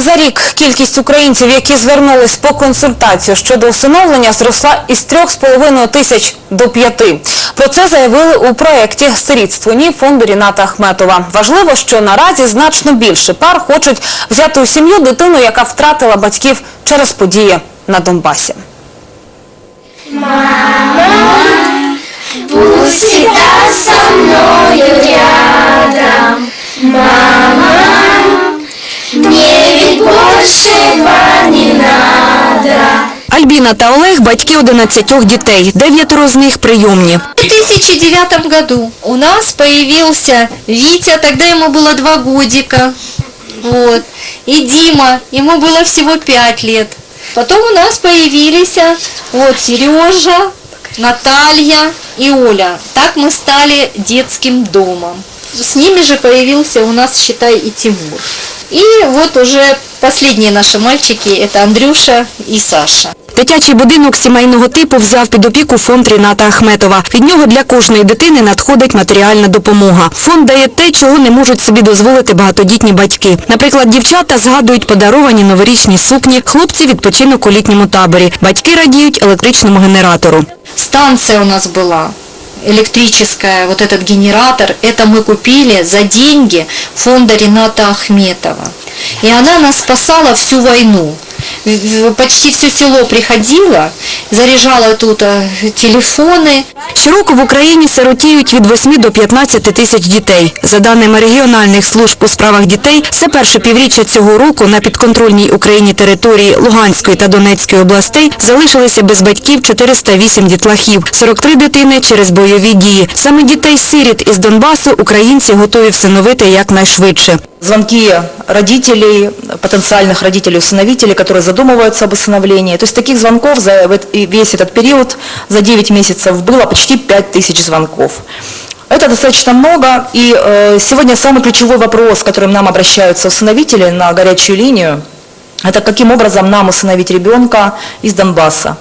За рік кількість українців, які звернулись по консультацію щодо усиновлення, зросла із 3,5 тисяч до 5. Про це заявили у проєкті «Сирітство ні» фонду Ріната Ахметова. Важливо, що наразі значно більше пар хочуть взяти у сім'ю дитину, яка втратила батьків через події на Донбасі. Пусть всегда со мною рядом, Альбіна та Олег – батьки 11 дітей, дев'ятеро з них прийомні. В 2009 году у нас появился Витя, тогда ему было два годика. Вот. И Дима, ему было всего пять лет. Потом у нас появились а, вот Сережа, Наталья и Оля. Так мы стали детским домом. С ними же появился у нас, считай, и Тимур. И вот уже последние наши мальчики, это Андрюша и Саша. Дитячий будинок сімейного типу взяв під опіку фонд Ріната Ахметова. Від нього для кожної дитини надходить матеріальна допомога. Фонд дає те, чого не можуть собі дозволити багатодітні батьки. Наприклад, дівчата згадують подаровані новорічні сукні, хлопці відпочинок у літньому таборі. Батьки радіють електричному генератору. станция у нас была электрическая, вот этот генератор, это мы купили за деньги фонда Рената Ахметова. И она нас спасала всю войну. В- Почти все село приходило, заряжало тут э, телефоны. Щороку в Україні сиротіють від 8 до 15 тисяч дітей. За даними регіональних служб у справах дітей, все перше півріччя цього року на підконтрольній Україні території Луганської та Донецької областей залишилися без батьків 408 дітлахів, 43 дитини через бойові дії. Саме дітей-сиріт із Донбасу українці готові всиновити якнайшвидше. Звонки родителей, потенциальных родителей-усыновителей, которые задумываются об усыновлении. То есть таких звонков за весь этот период, за 9 месяцев, было почти 5 тысяч звонков. Это достаточно много, и э, сегодня самый ключевой вопрос, которым нам обращаются усыновители на горячую линию, это каким образом нам усыновить ребенка из Донбасса,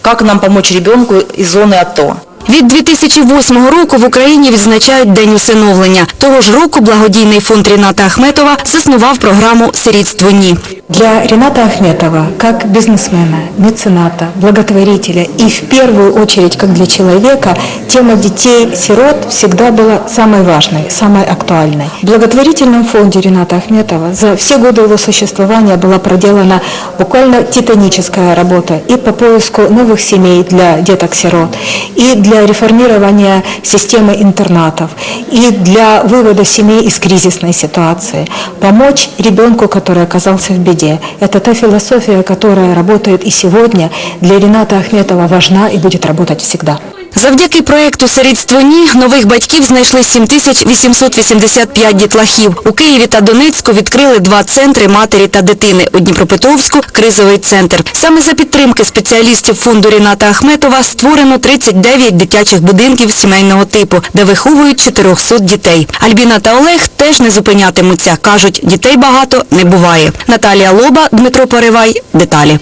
как нам помочь ребенку из зоны АТО. Від 2008 року в Україні відзначають День усиновлення. Того ж року благодійний фонд Ріната Ахметова заснував програму «Сирітство ні». Для Рената Ахметова, как бизнесмена, мецената, благотворителя и в первую очередь как для человека, тема детей-сирот всегда была самой важной, самой актуальной. В благотворительном фонде Рената Ахметова за все годы его существования была проделана буквально титаническая работа и по поиску новых семей для деток-сирот, и для реформирования системы интернатов, и для вывода семей из кризисной ситуации. Помочь ребенку, который оказался в беде. Это та философия, которая работает и сегодня, для Рената Ахметова важна и будет работать всегда. Завдяки проєкту «Сирітство ні» нових батьків знайшли 7885 дітлахів. У Києві та Донецьку відкрили два центри матері та дитини. У Дніпропетровську – кризовий центр. Саме за підтримки спеціалістів фонду Ріната Ахметова створено 39 дитячих будинків сімейного типу, де виховують 400 дітей. Альбіна та Олег теж не зупинятимуться. Кажуть, дітей багато не буває. Наталія Лоба, Дмитро Поривай. Деталі.